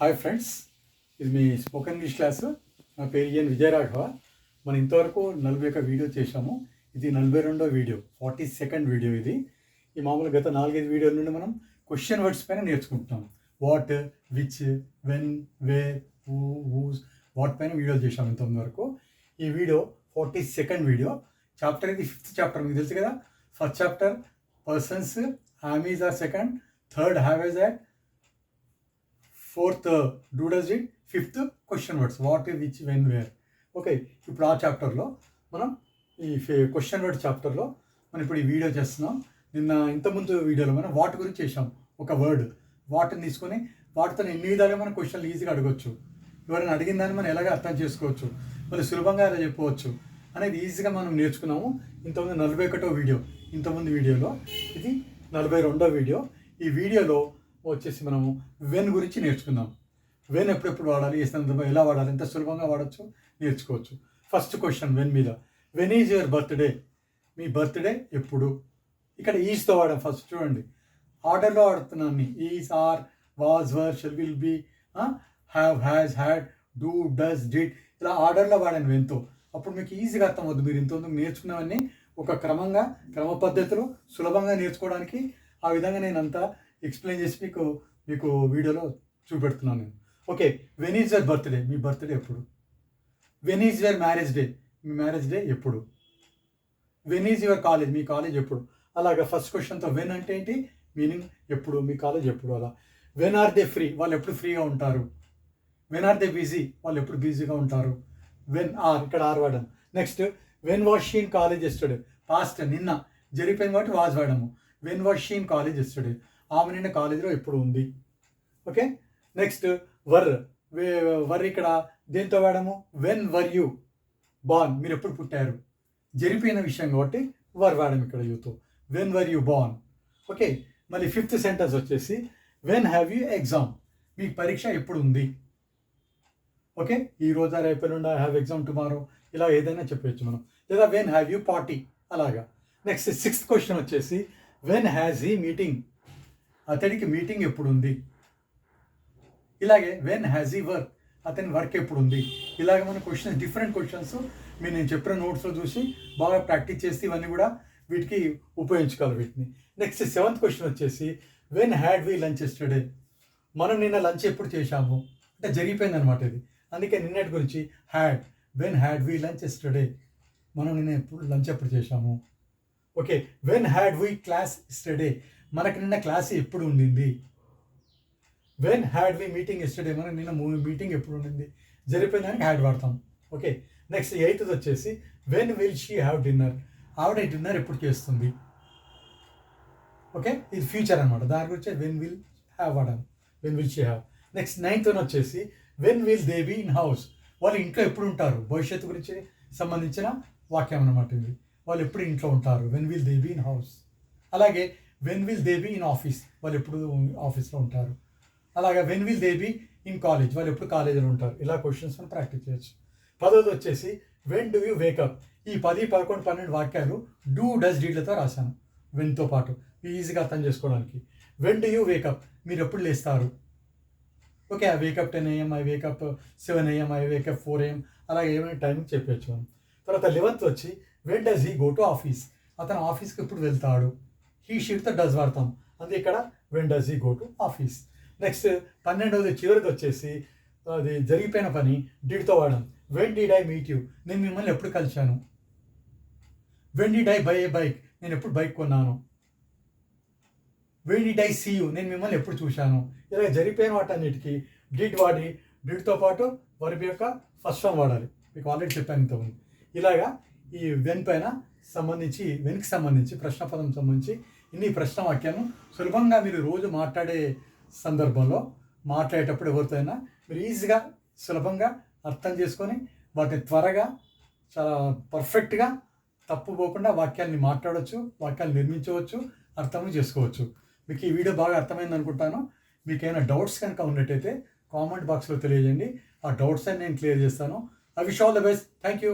Hi friends ఇది మీ spoken English class నా పేరు ఏం విజయరాఘవ. మనం ఇంతవరకు నలభై ఒక వీడియో చేశాము. ఇది నలభై రెండో వీడియో ఫార్టీ సెకండ్ వీడియో ఇది. ఈ మామూలు గత నాలుగైదు వీడియోల నుండి మనం క్వశ్చన్ వర్డ్స్ పైన నేర్చుకుంటున్నాం. What which when where whose what పైన వీడియోలు చేశాం ఇంతవరకు వరకు. ఈ video forty second video chapter ఇది ఫిఫ్త్ చాప్టర్ మీకు తెలుసు కదా. First chapter persons am is are second third have has had fourth do does did fifth question words what which when where. Okay ఇప్పుడు ఆ చాప్టర్లో మనం ఈ క్వశ్చన్ వర్డ్ చాప్టర్లో మనం ఇప్పుడు ఈ వీడియో చేస్తున్నాం. నిన్న ఇంతకుముందు వీడియోలో మనం వాట్ గురించి చేసాం ఒక వర్డ్. వాటిని తీసుకొని వాటితో ఎన్ని విధాలుగా మనం క్వశ్చన్లు ఈజీగా అడగొచ్చు. ఎవరైనా అడిగిన దాన్ని మనం ఎలాగ అర్థం చేసుకోవచ్చు? మళ్ళీ సులభంగా ఎలా చెప్పవచ్చు? అనేది ఈజీగా మనం నేర్చుకున్నాము. ఇంతకుముందు నలభై ఒకటో వీడియో ఇంతకుముందు వీడియోలో ఇది నలభై రెండో వీడియో. ఈ వీడియోలో వచ్చేసి మనము వెన్ గురించి నేర్చుకుందాం. వెన్ ఎప్పుడెప్పుడు వాడాలి ఏ సందర్భంలో ఎలా వాడాలి ఎంత సులభంగా వాడచ్చు నేర్చుకోవచ్చు. ఫస్ట్ క్వశ్చన్ వెన్ మీద. వెన్ ఈజ్ యువర్ బర్త్డే మీ బర్త్డే ఎప్పుడు? ఇక్కడ ఈజ్తో వాడాం ఫస్ట్ చూడండి. ఆర్డర్లో వాడుతున్నాను is are was were shall will be have has had do does did ఇలా ఆర్డర్లో వాడాను వెన్తో అప్పుడు మీకు ఈజీగా అర్థమవుతుంది. మీరు ఇంతకుముందు నేర్చుకున్నవన్నీ ఒక క్రమంగా క్రమ పద్ధతిలో సులభంగా నేర్చుకోవడానికి ఆ విధంగా నేను అంతా ఎక్స్ప్లెయిన్ చేసి మీకు మీకు వీడియోలో చూపెడుతున్నాను నేను. Okay when is your birthday me birthday ఎప్పుడు? When is your marriage day me marriage day ఎప్పుడు? వెన్ ఈజ్ యువర్ కాలేజ్ మీ కాలేజ్ ఎప్పుడు? అలాగా ఫస్ట్ క్వశ్చన్తో వెన్ అంటే ఏంటి? మీనింగ్ ఎప్పుడు? మీ కాలేజ్ ఎప్పుడు? అలా. వెన్ ఆర్ దే ఫ్రీ వాళ్ళు ఎప్పుడు ఫ్రీగా ఉంటారు? వెన్ ఆర్ దే బిజీ వాళ్ళు ఎప్పుడు బిజీగా ఉంటారు? వెన్ ఆర్ ఇక్కడ ఆర్ వాడడం next when was she in college yesterday past నిన్న. జరిగిపోయిన కాబట్టి వాజ్ వాడము. When was she in college yesterday ఆమె నిన్న కాలేజీలో ఎప్పుడు ఉంది? ఓకే? నెక్స్ట్ వర్. వర్ ఇక్కడ దేంతో వాడము? When were you? బాన్. మీరు ఎప్పుడు పుట్టారు? జరిపోయిన విషయం కాబట్టి వర్ వాడము ఇక్కడ యూతో. When were you born? Okay? మళ్ళీ ఫిఫ్త్ సెంటెన్స్ వచ్చేసి వెన్ హ్యావ్ యూ ఎగ్జామ్? మీ పరీక్ష ఎప్పుడు ఉంది? ఓకే? ఈ రోజు రేపటి ఐ హ్యావ్ ఎగ్జామ్ టుమారో? ఇలా ఏదైనా చెప్పవచ్చు మనం. లేదా వెన్ హ్యావ్ యూ పార్టీ? అలాగా. నెక్స్ట్ సిక్స్త్ క్వశ్చన్ వచ్చేసి వెన్ హ్యాజ్ ఈ మీటింగ్? అతడికి మీటింగ్ ఎప్పుడు ఉంది ఇలాగే వెన్ హ్యాజ్ ఈ వర్క్ అతని వర్క్ ఎప్పుడు ఉంది ఇలాగ మన క్వశ్చన్స్ డిఫరెంట్ క్వశ్చన్స్ మీరు నేను చెప్పిన నోట్స్లో చూసి బాగా ప్రాక్టీస్ చేసి ఇవన్నీ కూడా వీటికి ఉపయోగించుకోవాలి వీటిని. నెక్స్ట్ సెవెంత్ క్వశ్చన్ వచ్చేసి when had we lunch yesterday మనం నిన్న లంచ్ ఎప్పుడు చేశాము? అంటే జరిగిపోయింది అనమాట ఇది. అందుకే నిన్నటి గురించి had when had we lunch yesterday మనం నిన్న ఎప్పుడు లంచ్ ఎప్పుడు చేశాము? Okay when had we class yesterday మనకు నిన్న క్లాస్ ఎప్పుడు ఉండింది? When had we meeting yesterday మనం నిన్న మూవీ మీటింగ్ ఎప్పుడు ఉండింది? జరిపోయిందానికి హ్యాడ్ వాడతాం. ఓకే నెక్స్ట్ ఎయిత్ వచ్చేసి when will she have dinner ఆవిడ డిన్నర్ ఎప్పుడు చేస్తుంది? ఓకే ఇది ఫ్యూచర్ అనమాట దాని గురించి వెన్ విల్ హ్యావ్ వాడాను when will she have next ninth వచ్చేసి when will they be in house వాళ్ళు ఇంట్లో ఎప్పుడు ఉంటారు? భవిష్యత్తు గురించి సంబంధించిన వాక్యం అనమాట ఇది. వాళ్ళు ఎప్పుడు ఇంట్లో ఉంటారు? When will they be in house అలాగే when will they be in office వాళ్ళు ఎప్పుడు ఆఫీస్లో ఉంటారు. అలాగే when will they be in college వాళ్ళు ఎప్పుడు కాలేజీలో ఉంటారు? ఇలా క్వశ్చన్స్ మనం ప్రాక్టీస్ చేయొచ్చు. పదోది వచ్చేసి వెన్ డూ యూ వేకప్ ఈ పది పదకొండు పన్నెండు వాక్యాలు డూ డస్ డీడ్లతో రాశాను. వెన్తో పాటు. ఈజీగా అర్థం చేసుకోవడానికి. వెన్ డూ యూ వేకప్ మీరు ఎప్పుడు లేస్తారు? Okay I wake up ten AM I wake up seven AM I wake up four AM అలా ఏమైనా టైం చెప్పచ్చు మనం. తర్వాత లెవెన్త్ వచ్చి when does he go to office అతను ఆఫీస్కి ఎప్పుడు వెళ్తాడు? హీ షీట్తో డస్ వాడతాం. అందుకే ఇక్కడ when does he go to office next పన్నెండవది చివరికి వచ్చేసి అది జరిగిపోయిన పని డిడ్తో వాడడం. When did I meet you నేను మిమ్మల్ని ఎప్పుడు కలిశాను? When did I buy a bike నేను ఎప్పుడు బైక్ కొన్నాను? When did I see you నేను మిమ్మల్ని ఎప్పుడు చూశాను? ఇలా జరిగిపోయిన వాటన్నిటికీ డిడ్ వాడి డిడ్తో పాటు వరబి యొక్క ఫస్ట్ ఫామ్ వాడాలి. మీకు ఆల్రెడీ చెప్పాను ఇంతకుముందు. ఇలాగా ఈ వెన్ పైన సంబంధించి వెన్కి సంబంధించి ప్రశ్న పదం సంబంధించి ఇన్ని ప్రశ్న వాక్యాలను సులభంగా మీరు రోజు మాట్లాడే సందర్భంలో మాట్లాడేటప్పుడు ఎవరితో అయినా మీరు ఈజీగా సులభంగా అర్థం చేసుకొని వాటిని త్వరగా చాలా పర్ఫెక్ట్గా తప్పు పోకుండా వాక్యాన్ని మాట్లాడవచ్చు వాక్యాలు నిర్మించవచ్చు అర్థం చేసుకోవచ్చు. మీకు ఈ వీడియో బాగా అర్థమైంది అనుకుంటాను. మీకు ఏమైనా డౌట్స్ కనుక ఉన్నట్టయితే కామెంట్ బాక్స్లో తెలియజేయండి. ఆ డౌట్స్ అని నేను క్లియర్ చేస్తాను. I wish all the best. Thank you